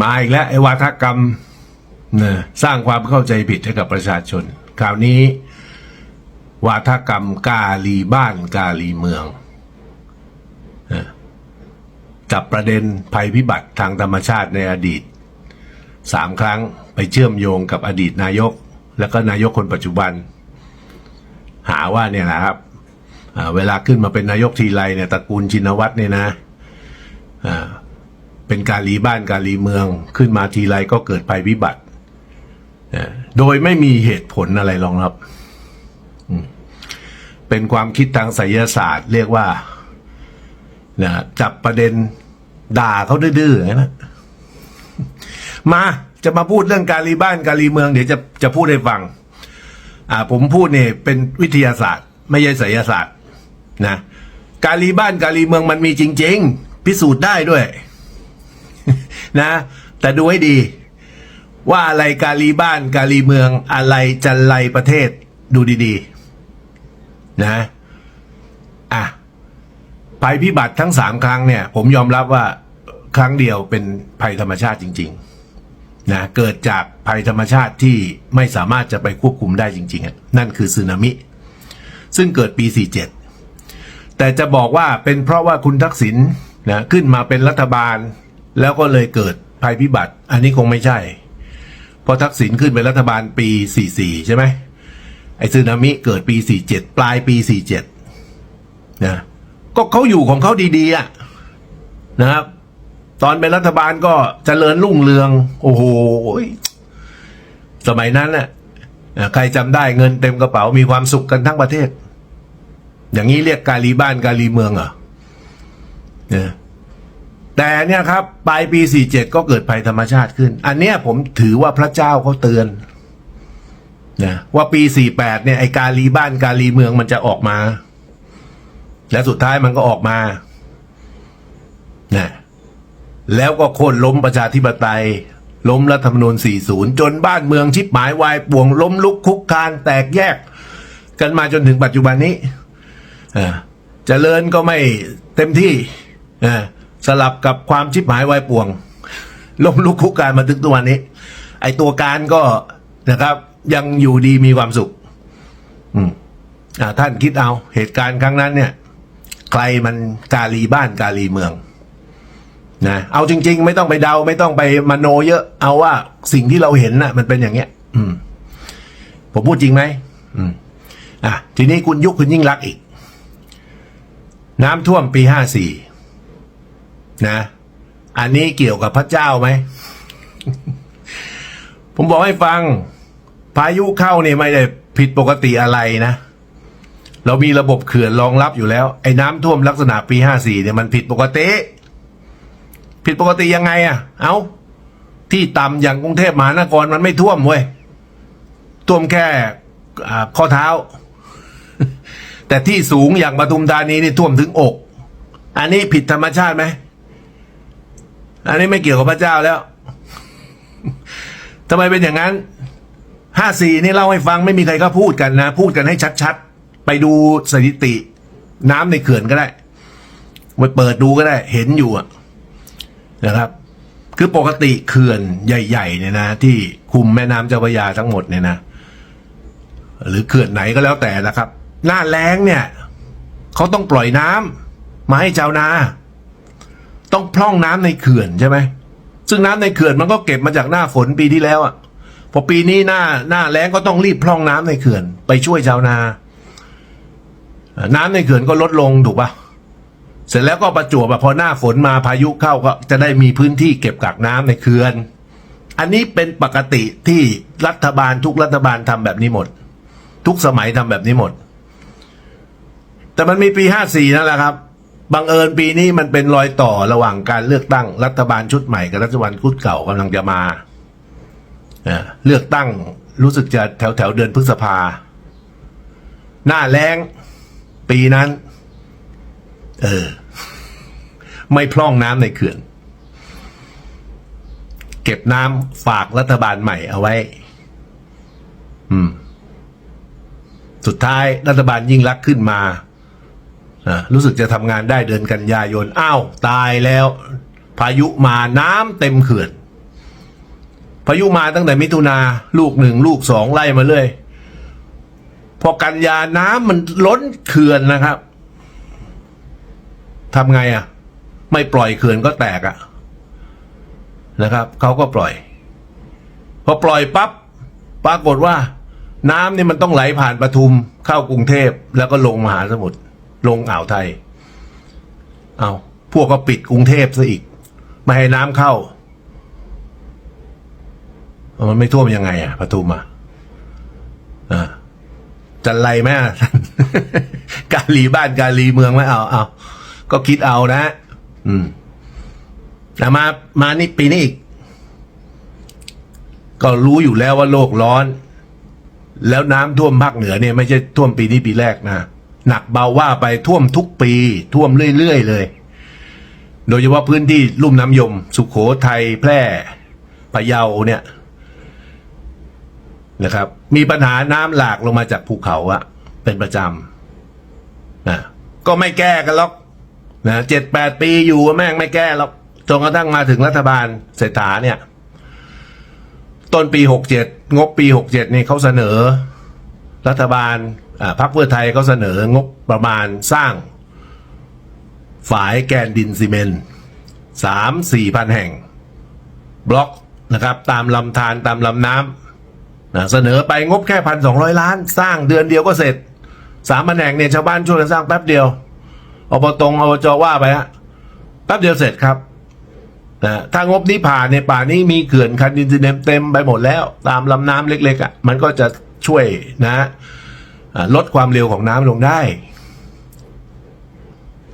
มาอีกแล้วไอ้วาทกรรมนะสร้างความเข้าใจผิดให้กับประชาชน คราวนี้ วาทกรรมกาลีบ้านกาลีเมืองจับประเด็นภัยพิบัติทางธรรมชาติในอดีตสามครั้งไปเชื่อมโยงกับอดีตนายก แล้วก็นายกคนปัจจุบัน หาว่าเนี่ยนะครับเวลาขึ้นมาเป็นนายกทีไรเนี่ยตระกูลชินวัตรเนี่ยนะอ่า เป็นการรีบ้านการรีเมืองขึ้นมาทีไรก็เกิดภัยพิบัติเอ่อโดยไม่มีเหตุผลอะไรรองรับ เป็นความคิดทางไสยศาสตร์ เรียกว่านะจับประเด็นด่าเขาดื้อๆนะมาจะมาพูดเรื่องการรีบ้านการรีเมือง เดี๋ยวจะจะพูดให้ฟัง อ่า ผมพูดเนี่ยเป็นวิทยาศาสตร์ ไม่ใช่ไสยศาสตร์ นะ การรีบ้านการรีเมืองมันมีจริง ๆ พิสูจน์ได้ด้วย นะ แต่ดูให้ดี ว่าอะไรกาลีบ้านกาลีเมืองอะไรจันไรประเทศดูดีๆ นะอะภัยพิบัติทั้งสามครั้งเนี่ย ผมยอมรับว่าครั้งเดียวเป็นภัยธรรมชาติจริง ๆ นะ เกิดจากภัยธรรมชาติที่ไม่สามารถจะไปควบคุมได้จริงๆอะนั่นคือสึนามิ ซึ่งเกิดปี 47 แต่จะบอกว่าเป็นเพราะว่าคุณทักษิณนะขึ้นมาเป็นรัฐบาล แล้วก็เลยเกิดภัยพิบัติ อันนี้คงไม่ใช่ เพราะทักษิณขึ้นเป็นรัฐบาลปี 44 ใช่ไหมไอ้สึนามิเกิดปี 47 ปลายปี 47 นะ ก็เขาอยู่ของเขาดีๆอะนะครับ ตอนเป็นรัฐบาลก็เจริญรุ่งเรือง โอ้โห สมัยนั้นน่ะอะใครจำได้เงินเต็มกระเป๋ามีความสุขกันทั้งประเทศ อย่างนี้เรียกกาลีบ้านกาลีเมืองเหรอเนี่ย แต่เนี่ยครับปลายปี 47 ก็เกิดภัยธรรมชาติขึ้น อันเนี้ยผมถือว่าพระเจ้าเขาเตือนนะว่าปี 48 เนี่ยไอ้กาลีบ้านกาลีเมืองมันจะออกมา และสุดท้ายมันก็ออกมานะแล้วก็โค่นล้มประชาธิปไตย ล้มรัฐธรรมนูญ 40 จนบ้านเมืองชิบหมายวายป่วงล้มลุกคุกคานแตกแยก กันมาจนถึงปัจจุบันนี้อ่าเจริญก็ไม่เต็มที่อ่า สลับกับความชิบหายวายป่วงล้มลุกคุกคานมาถึงตัววันนี้ ไอตัวการก็นะครับ ยังอยู่ดีมีความสุข อืมอ่าท่านคิดเอาเหตุการณ์ครั้งนั้น เนี่ย ใครมันกาลีบ้านกาลีเมืองนะเอาจริง ๆ ไม่ต้องไปเดา ไม่ต้องไปมโนเยอะ เอาว่าสิ่งที่เราเห็นน่ะ มันเป็นอย่างเงี้ย อืม ผมพูดจริงไหมอืม อะ ทีนี้คุณยุคคุณยิ่งรักอีก น้ำท่วมปีห้าสี่ นะ อันนี้เกี่ยวกับพระเจ้าไหม ผมบอกให้ฟัง พายุเข้าเนี่ยไม่ได้ผิดปกติอะไรนะ เรามีระบบเขื่อนรองรับอยู่แล้ว ไอ้น้ำท่วมลักษณะปีห้าสี่เนี่ยมันผิดปกติ ผิดปกติยังไงอะ่ะ เอาที่ต่ำอย่างกรุงเทพมหานครมันไม่ท่วมเว้ย ท่วมแค่อ่าข้อเท้า แต่ที่สูงอย่างปทุมธานีนี่ท่วมถึงอก อันนี้ผิดธรรมชาติไหม อันนี้ไม่เกี่ยวกับพระเจ้าแล้วทำไมเป็นอย่างนั้นห้าสี่นี่เล่าให้ฟังไม่มีใครก็พูดกันนะ พูดกันให้ชัดๆ ไปดูสถิติ น้ำในเขื่อนก็ได้ไปเปิดดูก็ได้ เห็นอยู่อะนะครับ คือปกติเขื่อนใหญ่ ๆ เนี่ยนะ ที่คุมแม่น้ำเจ้าพระยาทั้งหมดเนี่ยนะ หรือเขื่อนไหนก็แล้วแต่นะครับ หน้าแล้งเนี่ยเขาต้องปล่อยน้ำมาให้ชาวนา ต้องพร่องน้ำในเขื่อนใช่ไหมซึ่งน้ำในเขื่อนมันก็เก็บมาจากหน้าฝนปีที่แล้วอะพอปีนี้หน้าหน้าแล้งก็ต้องรีบพร่องน้ำในเขื่อน ไปช่วยชาวนา น้ำในเขื่อนก็ลดลงถูกปะเสร็จแล้วก็ประจวบพอหน้าฝนมาพายุเข้าก็จะได้มีพื้นที่เก็บกักน้ำในเขื่อน อันนี้เป็นปกติที่รัฐบาลทุกรัฐบาลทำแบบนี้หมด ทุกสมัยทำแบบนี้หมด แต่มันมีปีห้าสี่นั่นแหละครับ บังเอิญปีนี้มันเป็นรอยต่อระหว่างการเลือกตั้งรัฐบาลชุดใหม่กับรัฐบาลชุดเก่ากำลังจะมาเลือกตั้งรู้สึกจะแถวแถวเดือนพฤษภา หน้าแรงปีนั้น เออ ไม่พร่องน้ำในเขื่อน เก็บน้ำฝากรัฐบาลใหม่เอาไว้ อืม สุดท้ายรัฐบาลยิ่งรักขึ้นมา รู้สึกจะทำงานได้เดือนกันยายน อ้าว ตายแล้ว พายุมาน้ำเต็มเขื่อน พายุมาตั้งแต่มิถุนาลูกหนึ่งลูกสองไล่มาเลยพอกันยาน้ำมันล้นเขื่อนนะครับทำไงอะ่ะ ไม่ปล่อยเขื่อนก็แตกอะ่ะนะครับเขาก็ปล่อย พอปล่อยปั๊บปรากฏว่า น้ำนี่มันต้องไหลผ่านปทุมเข้ากรุงเทพแล้วก็ลงมหาสมุทร ลงอ่าวไทย เอาพวกก็ปิดกรุงเทพซะอีก ไม่ให้น้ำเข้า มันไม่ท่วมยังไงอะปทุมอะอ่าจันไรไหมกาลีบ้านกาลีเมืองไหมเอาเอาก็คิดเอานะ อืมแต่มามานี่ปีนี้อีก ก็รู้อยู่แล้วว่าโลกร้อน แล้วน้ำท่วมภาคเหนือเนี่ย ไม่ใช่ท่วมปีนี้ปีแรกนะ หนักเบาว่าไปท่วมทุกปี ท่วมเรื่อยๆเลย โดยเฉพาะพื้นที่ลุ่มน้ำยม สุขโขทัยแพร่พะเยาเนี่ยนะครับ มีปัญหาน้ำหลากลงมาจากภูเขาอะเป็นประจำนะก็ไม่แก้กันหรอกนะเจ็ดแปดปีอยู่แม่งไม่แก้หรอกจนกระทั่งมาถึงรัฐบาลเศรษฐาเนี่ย ต้นปีหกเจ็ดงบปีหกเจ็ดนี่เขาเสนอ รัฐบาล พรรคเพื่อไทยเขาเสนองบประมาณสร้าง ฝายแกนดินซีเมนต์สามสี่พันแห่ง บล็อกนะครับ ตามลำธารตามลำน้ำนะเสนอไปงบแค่พันสองร้อยล้าน สร้างเดือนเดียวก็เสร็จสามพันแห่งเนี่ยชาวบ้านช่วยกันสร้างแป๊บเดียวอบตงอบจว่าไปฮะแป๊บเดียวเสร็จครับนะถ้างบนี้ผ่านในป่านี้มีเขื่อนคันดินซีเนมเต็มไปหมดแล้ว ตามลำน้ำเล็กๆอะ่ะมันก็จะช่วยนะ ลดความเร็วของน้ำลงได้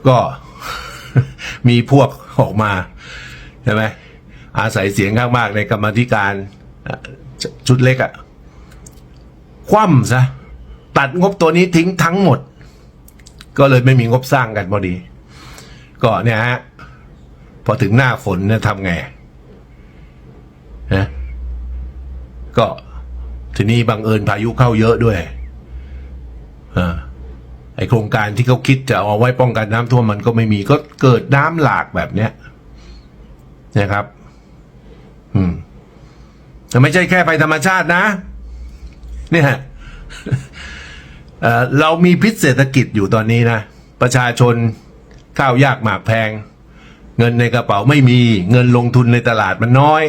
ก็มีพวกออกมาใช่ไหมอาศัยเสียงข้างมากในกรรมธิการชุดเล็กอะคว่ำซะตัดงบตัวนี้ทิ้งทั้งหมด ก็เลยไม่มีงบสร้างกันพอดี ก็เนี่ยฮะพอถึงหน้าฝนเนี่ยทำไงนะก็ทีนี้บังเอิญพายุเข้าเยอะด้วย อ่าไอโครงการที่เขาคิดจะเอาไว้ป้องกันน้ำท่วมมันก็ไม่มีก็เกิดน้ำหลากแบบเนี้ยนะครับ อืมแต่ไม่ใช่แค่ภัยธรรมชาตินะ เนี่ยเเรามีพิษเศรษฐกิจอยู่ตอนนี้นะ ประชาชนข้าวยากหมากแพง เงินในกระเป๋าไม่มีเงินลงทุนในตลาดมันน้อย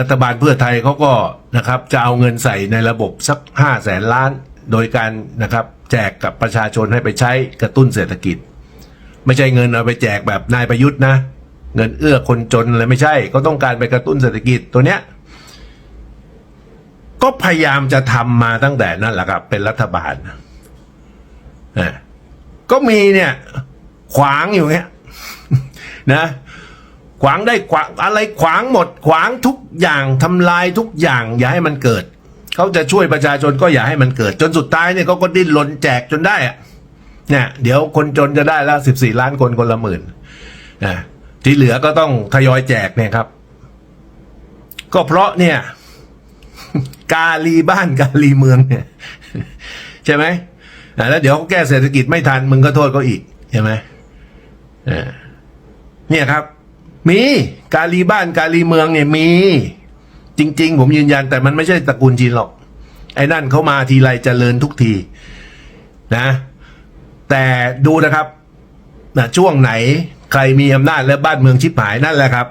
รัฐบาลเพื่อไทยเขาก็นะครับ จะเอาเงินใส่ในระบบสักห้าแสนล้าน โดยการนะครับแจกกับประชาชนให้ไปใช้กระตุ้นเศรษฐกิจ ไม่ใช่เงินเอาไปแจกแบบนายประยุทธ์นะ เงินเอื้อคนจนอะไรไม่ใช่ก็ต้องการไปกระตุ้นเศรษฐกิจตัวเนี้ยก็พยายามจะทำมาตั้งแต่นั่นแหละครับเป็นรัฐบาลอะก็มีเนี่ยขวางอยู่เงี้ยนะขวางได้ขวางอะไรขวางหมด ขวางทุกอย่างทำลายทุกอย่างอย่าให้มันเกิด เขาจะช่วยประชาชนก็อย่าให้มันเกิด จนสุดท้ายเนี่ยเขาก็ดิ้นรนแจกจนได้อะเนี่ยเดี๋ยวคนจนจะได้ล้วสิบสี่ล้านคนคนละหมื่นนะที่เหลือก็ต้องทยอยแจกเนี่ยครับ ก็เพราะเนี่ย กาลีบ้านกาลีเมืองเนี่ยใช่ไหมแล้วเดี๋ยวเขาแก้เศรษฐกิจไม่ทันมึงก็โทษเขาอีกใช่ไหมเนี่ยครับ มีกาลีบ้านกาลีเมืองเนี่ยมี จริง ๆ ผมยืนยันแต่มันไม่ใช่ตระกูลจีนหรอก ไอ้นั่นเขามาทีไรเจริญทุกทีนะ แต่ดูนะครับนะช่วงไหนใครมีอำนาจและบ้านเมืองชิบหายนั่นแหละครับ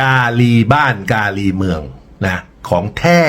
กาลีบ้านกาลีเมืองนะของแท้